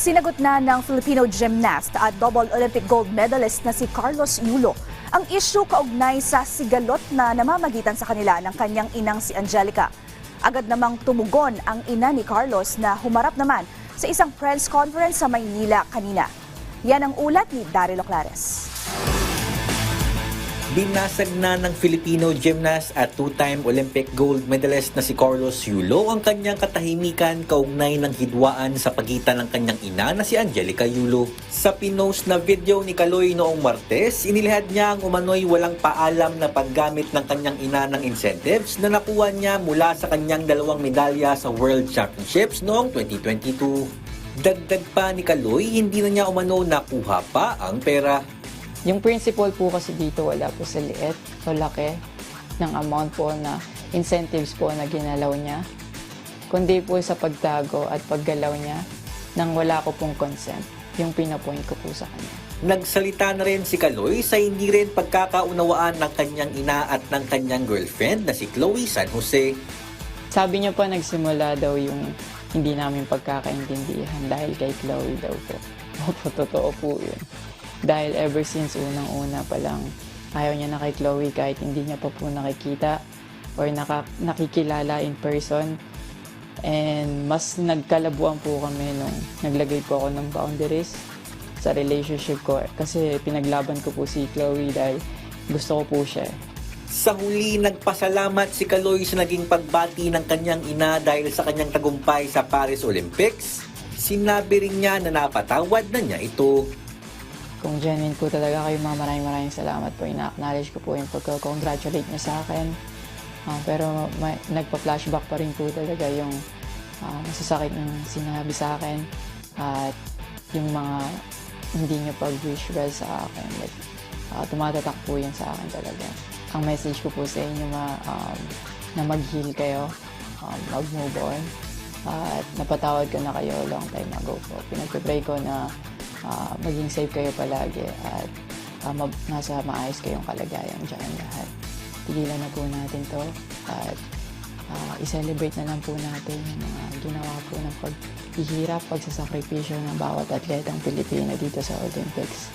Sinagot na ng Filipino gymnast at double Olympic gold medalist na si Carlos Yulo ang issue kaugnay sa sigalot na namamagitan sa kanila ng kanyang inang si Angelica. Agad namang tumugon ang ina ni Carlos na humarap naman sa isang press conference sa Maynila kanina. Yan ang ulat ni Daryl Oclares. Binasag na ng Filipino gymnast at two-time Olympic gold medalist na si Carlos Yulo ang kanyang katahimikan kaugnay ng hidwaan sa pagitan ng kanyang ina na si Angelica Yulo. Sa pinost na video ni Kaloy noong Martes, inilihad niya ang umano'y walang paalam na paggamit ng kanyang ina ng incentives na nakuha niya mula sa kanyang dalawang medalya sa World Championships noong 2022. Dagdag pa ni Kaloy, hindi na niya umano nakuha pa ang pera. Yung principal po kasi dito wala po sa liit o laki ng amount po na incentives po na ginalaw niya. Kundi po sa pagtago at paggalaw niya nang wala ko pong consent, yung pinapoint ko po sa kanya. Nagsalita na rin si Kaloy sa hindi rin pagkakaunawaan ng kanyang ina at ng kanyang girlfriend na si Chloe San Jose. Sabi niya po nagsimula daw yung hindi namin pagkakaintindihan dahil kay Chloe daw po. Opo, totoo po yun. Dahil ever since unang-una pa lang, ayaw niya na kay Chloe kahit hindi niya pa po nakikita or naka, nakikilala in person. And mas nagkalabuan po kami nung naglagay po ako ng boundaries sa relationship ko. Kasi pinaglaban ko po si Chloe dahil gusto ko po siya. Sa huli, nagpasalamat si Kaloy sa naging pagbati ng kanyang ina dahil sa kanyang tagumpay sa Paris Olympics. Sinabi rin niya na napatawad na niya ito. Kung genuine po talaga kayo, mga maraming maraming salamat po. Ina-acknowledge ko po yung pagka-congratulate niya sa akin. Ah, pero may, nagpa-flashback pa rin po talaga yung ah, masasakit ng sinabi sa akin at yung mga hindi niya pag-wish well sa akin. Like, ah, tumatatak po yan sa akin talaga. Ang message ko po sa inyo ma, um, na mag-heal kayo, um, mag-move on. At napatawad ko na kayo long time ago po. Pinagpipray ko na ah, maging safe kayo palagi at ah, mag- nasa maayos kayong kalagayan dyan lahat. Tigilan na po natin to at ah, i-celebrate na lang po natin yung mga ginawa po ng paghihirap, pagsasakripisyo ng bawat atletang Pilipino dito sa Olympics.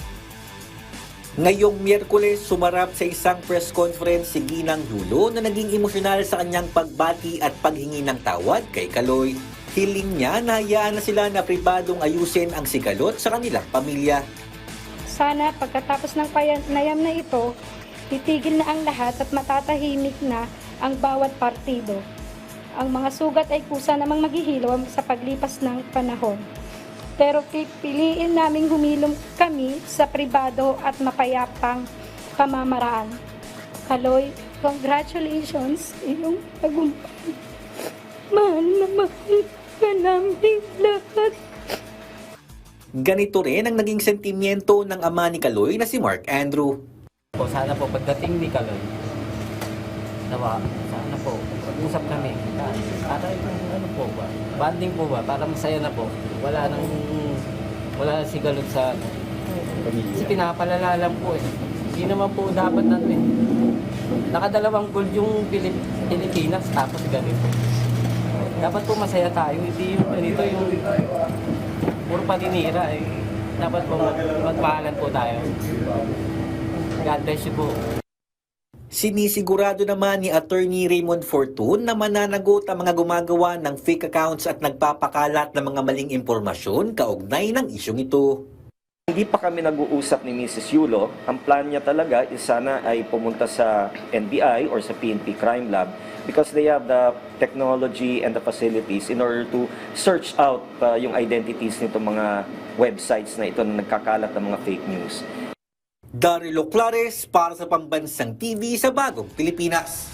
Ngayong Miyerkules, sumarap sa isang press conference si Ginang Yulo na naging emosyonal sa kanyang pagbati at paghingi ng tawad kay Kaloy. Hiling niya na hayaan na sila na pribadong ayusin ang sigalot sa kanilang pamilya. Sana pagkatapos ng panayam na ito, titigil na ang lahat at matatahimik na ang bawat partido. Ang mga sugat ay kusa namang maghihilom sa paglipas ng panahon. Pero pipiliin naming humilom kami sa pribado at mapayapang pamamaraan. Kaloy, congratulations iyong tagumpay. Mahal na mahal ka namin lahat. Ganito rin ang naging sentimiento ng ama ni Kaloy na si Mark Andrew. po, sana po pagdating ni Kaloy, nawa, sana po, mag-usap kami. Para yung ano po ba, banding po ba, para masaya na po. Wala nang, wala na sigalot sa, kasi pinapalala lang po eh. Hindi naman po dapat natin. Nakadalawang gold yung Pilip, Pilipinas, tapos ganito. Dapat po masaya tayo, hindi yung ganito yung puro paninira eh. Dapat po mag- magpahalan po tayo. God bless you po. Sinisigurado naman ni Attorney Raymond Fortune na mananagot ang mga gumagawa ng fake accounts at nagpapakalat ng mga maling impormasyon kaugnay ng isyong ito. Hindi pa kami nag-uusap ni Mrs. Yulo. Ang plan niya talaga is sana ay pumunta sa NBI or sa PNP Crime Lab because they have the technology and the facilities in order to search out uh, yung identities nito mga websites na ito na nagkakalat ng mga fake news. Darilo Clares para sa Pambansang TV sa Bagong Pilipinas.